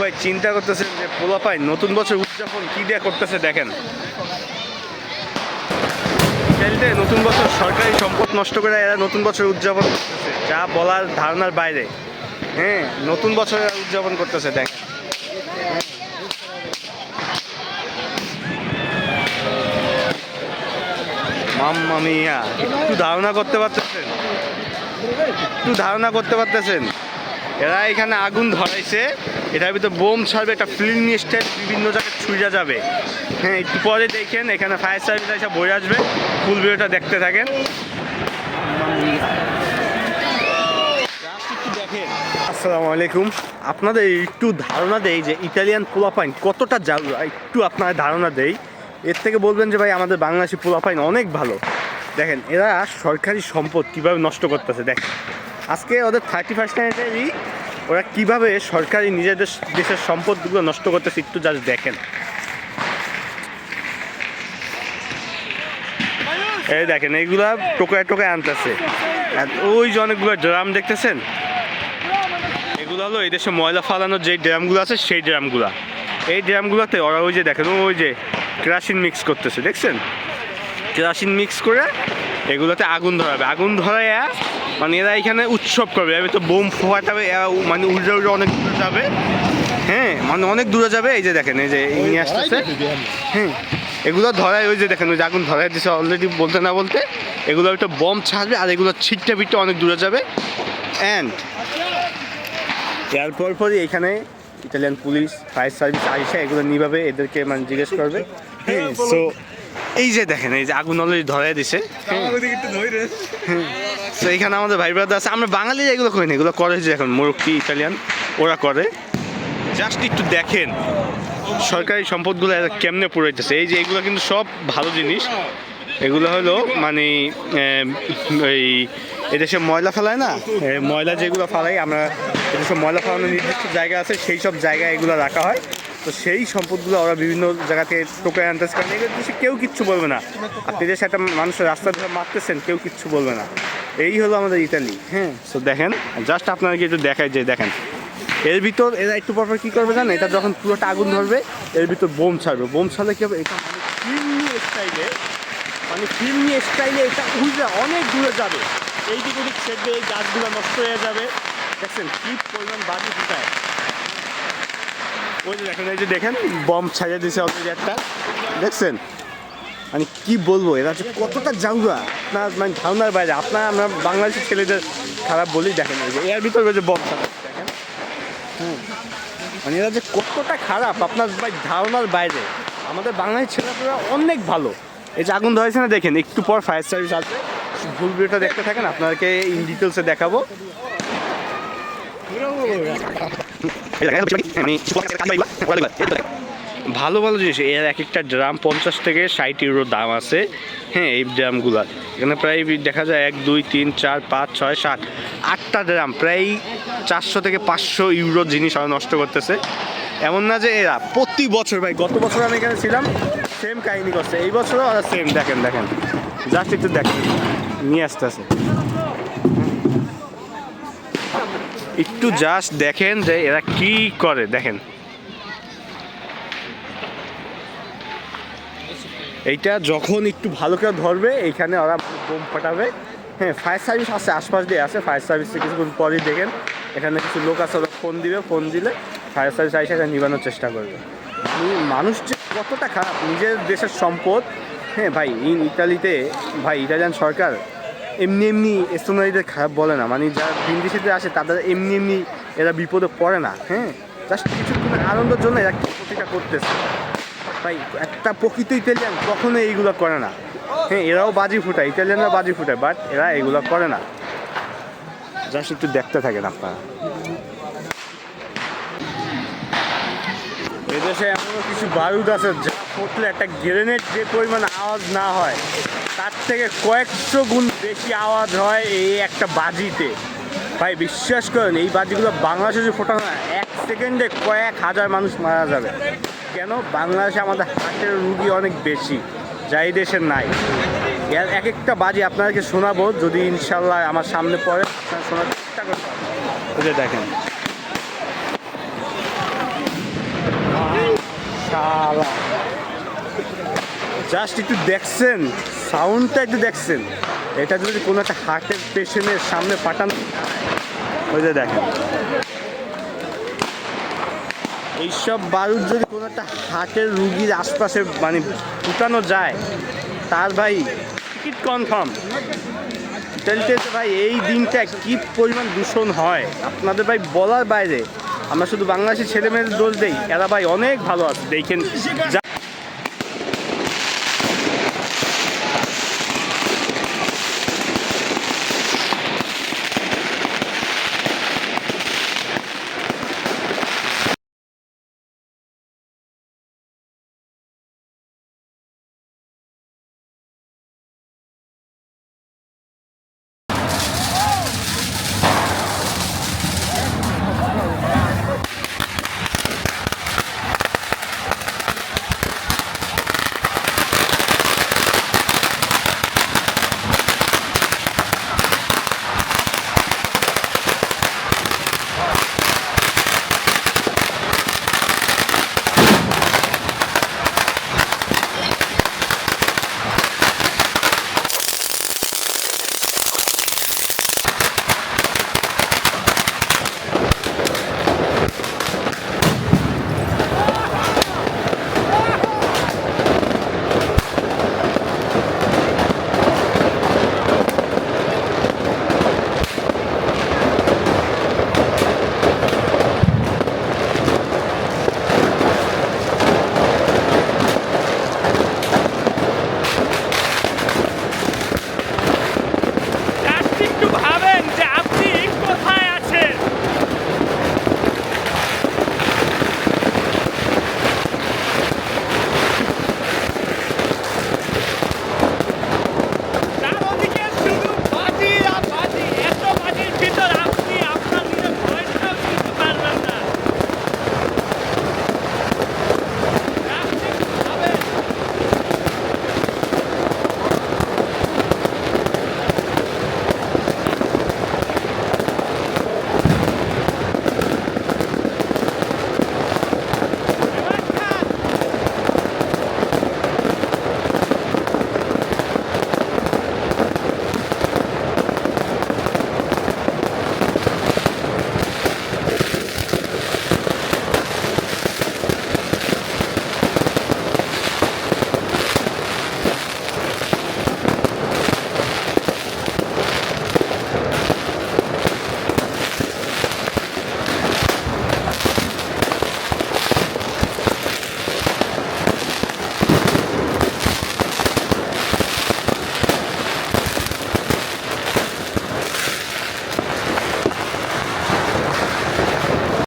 ভাই চিন্তা করতেছেন যে পোলাপাই নতুন বছর উদযাপন কি দিয়ে করতেছে দেখেন। ইতালিতে নতুন বছর সরকারি সম্পদ নষ্ট করে এরা নতুন বছর উদযাপন করতেছে, যা বলার ধারণার বাইরে। হ্যাঁ নতুন বছর এরা উদযাপন করতেছে দেখ মাম্মা মিয়া, একটু ধারণা করতে পারতেছেন? একটু ধারণা করতে পারতেছেন? এরা এখানে আগুন ধরাইছে এটার ভিতরে বোম ছাড়বে, একটা ফিল্ম স্টাইল বিভিন্ন জায়গায় ছুঁড়া যাবে। হ্যাঁ একটু পরে দেখেন, এখানে ফায়ার সার্ভিস এসে বয়ে আসবে। ফুল ভিডিওটা দেখতে থাকেন। আসসালামু আলাইকুম। আপনাদের একটু ধারণা দেই যে ইটালিয়ান পোলাপাইন কতটা জারুরা একটু আপনার ধারণা দেই। এর থেকে বলবেন যে ভাই, আমাদের বাংলাদেশি পোলাপাইন অনেক ভালো। দেখেন, এরা সরকারি সম্পদ কীভাবে নষ্ট করতেছে, দেখেন। আজকে ওদের থার্টি ফার্স্ট নাইটেরই ওরা কীভাবে সরকারি নিজেদের দেশের সম্পদগুলো নষ্ট করতেছে একটু জাস্ট দেখেন। এই দেখেন, এইগুলা টোকায় টোকায় আনতেছে। ওই যে অনেকগুলো ড্রাম দেখতেছেন? এগুলো হলো এই দেশে ময়লা ফালানোর যে ড্রামগুলো আছে, সেই ড্রামগুলা। এই ড্রামগুলোতে ওরা ওই যে দেখেন, ওই যে কেরাসিন মিক্স করতেছে, দেখছেন? কেরাসিন মিক্স করে এগুলোতে আগুন ধরাবে। আগুন ধরাইয়া মানে এরা এখানে উৎসব করবে। এবার তো বোম ফোয়াটাবে মানে উল্টে উড়ে অনেক দূরে যাবে। হ্যাঁ মানে অনেক দূরে যাবে এই যে দেখেন এই যে নিয়ে আসতেছে। হ্যাঁ এগুলো ধরায় ওই যে দেখেন ওই যে আগুন ধরায় দিছে অলরেডি বলতে না বলতে। এগুলো একটা বম ছাড়বে আর এগুলো ছিটটা পিটটা অনেক দূরে যাবে। অ্যান্ড এরপর পরই এখানে ইটালিয়ান পুলিশ ফায়ার সার্ভিস আইসা এগুলো নিভাবে এদেরকে মানে জিজ্ঞেস করবে। সো এই যে দেখেন এই যে আগুন অলরেডি ধরাই দিছে। তো এখানে আমাদের ভাই ব্রাদার আছে। আমরা বাঙালিরা এগুলো করি না এগুলো করে যে এখন মোরক্কি ইটালিয়ান ওরা করে। জাস্ট একটু দেখেন সরকারি সম্পদগুলো কেমনে পুরাইতেছে। এই যে এগুলো কিন্তু সব ভালো জিনিস। এগুলো হলো মানে এই এদেশে ময়লা ফেলায় না? ময়লা যেগুলো ফেলাই আমরা এদেশে ময়লা ফেলানোর নির্দিষ্ট জায়গা আছে সেই সব জায়গায় এগুলো রাখা হয়। তো সেই সম্পদগুলো ওরা বিভিন্ন জায়গা থেকে টোকায় আনতেছে কারণ এগুলো কেউ কিচ্ছু বলবে না। আপনি দেশে একটা মানুষের রাস্তা ধরে মারতেছেন, কেউ কিচ্ছু বলবে না। এই হলো আমাদের ইতালি। হ্যাঁ? তো দেখেন জাস্ট আপনাকে একটু দেখায় যে দেখেন, এর ভিতর এরা একটু পর পর কী করবে জানেন? এটা যখন পুরোটা আগুন ধরবে, এর ভিতর বোম ছাড়বে। বোম ছাড়লে কী হবে? এটা মানে ফিল্মি স্টাইলে মানে ফিল্মি স্টাইলে এটা উড়ে অনেক দূরে যাবে। এই দিক ওদিক ছেড়বে এই গাছগুলো নষ্ট হয়ে যাবে। দেখছেন কী পরিমাণ বাজি ফুটায় ওই যে দেখেন এই যে দেখেন, বম ছাড়িয়ে দিয়েছে অলরেডি একটা। দেখছেন? মানে কি বলব, এরা যে কতটা জাউরা। আপনার মানে ধারণার বাইরে, আপনার আমরা বাংলাদেশের ছেলেদের খারাপ বলি দেখেন এই যে, এর ভিতরে যে বম ছাড়া দেখেন। হুম। মানে এরা যে কতটা খারাপ, আপনার ভাই ধারণার বাইরে। আমাদের বাংলাদেশের ছেলেপেরা অনেক ভালো। এই যে আগুন ধরেছে না, দেখেন, একটু পর ফায়ার সার্ভিস আসবে। ভুল ভিডিওটা দেখতে থাকেন, আপনাদেরকে ইন ডিটেলসে দেখাবো। ভালো ভালো জিনিস। এর এক একটা ড্রাম পঞ্চাশ থেকে ষাট ইউরো দাম আছে। হ্যাঁ এই ড্রামগুলার এখানে প্রায় দেখা যায় এক, দুই, তিন, চার, পাঁচ, ছয়, সাত, আটটা ড্রাম। প্রায় চারশো থেকে পাঁচশো ইউরো জিনিস ওরা নষ্ট করতেছে। এমন না যে এরা প্রতি বছর, ভাই, গত বছর আমি এখানে ছিলাম সেম কাহিনী করছে। এই বছরও ওরা সেম দেখেন দেখেন। জাস্ট একটু দেখেন। নিয়ে আসতেছে। একটু জাস্ট দেখেন যে এরা কি করে, দেখেন। এইটা যখন একটু ভালো করে ধরবে, এইখানে ওরা বোম ফাটাবে। হ্যাঁ ফায়ার সার্ভিস আছে, আশপাশ দিয়ে আছে ফায়ার সার্ভিসে কিছুক্ষণ পরেই দেখেন। এখানে কিছু লোক আছে, ওরা ফোন দিবে ফোন দিলে ফায়ার সার্ভিস আইসে এটা নিবানোর চেষ্টা করবে। মানে মানুষ যে কতটা খারাপ, নিজের দেশের সম্পদ। হ্যাঁ ভাই ইন ইতালিতে ভাই ইটালিয়ান সরকার এমনি এমনি এস্তোনারিদের খারাপ বলে না। মানে যারা বিন্দিসিতে আসে, তাদের এমনি এমনি এরা বিপদে পড়ে না হ্যাঁ? জাস্ট কিছুক্ষণের আনন্দের জন্য এরা প্রতিটা করতেছে। ভাই, একটা প্রকৃত ইতালিয়ান কখনো এইগুলো করে না। হ্যাঁ এরাও বাজি ফুটায়, ইতালিয়ানরা বাজি ফুটায় বাট এরা এগুলো করে না। জাস্ট একটু দেখতে থাকেন আপনারা। এদেশে এমনও কিছু বারুদ আছে, যা ফুটলে একটা গ্রেনেড যে পরিমাণ আওয়াজ না হয়। তার থেকে কয়েকশো গুণ বেশি আওয়াজ হয় এই একটা বাজিতে। ভাই বিশ্বাস করেন এই বাজিগুলো বাংলাদেশে যদি ফোটানো হয় এক সেকেন্ডে কয়েক হাজার মানুষ মারা যাবে। কেন? বাংলাদেশে আমাদের হার্টের রুগী অনেক বেশি যা এই দেশের নাই। এক একটা বাজি আপনাদেরকে শোনাবো যদি ইনশাল্লাহ আমার সামনে পড়ে আপনারা শোনার চেষ্টা করতে। দেখেন। জাস্ট একটু দেখছেন? সাউন্ডটা একটু দেখছেন। এটা যদি কোনো একটা হার্টের পেশেন্টের সামনে পাঠান। ওই যে দেখেন। এইসব বারুদ যদি কোনো একটা হার্টের রুগীর আশপাশে মানে ফুটানো যায়, তার ভাই, টিকিট কনফার্ম চলতে ভাই, এই দিনটা কি পরিমাণ দূষণ হয়? আপনাদের ভাই বলার বাইরে। আমরা শুধু বাংলাদেশের ছেলে মেয়েদের দোষ দেই। এরা ভাই অনেক ভালো আছে। দেখেন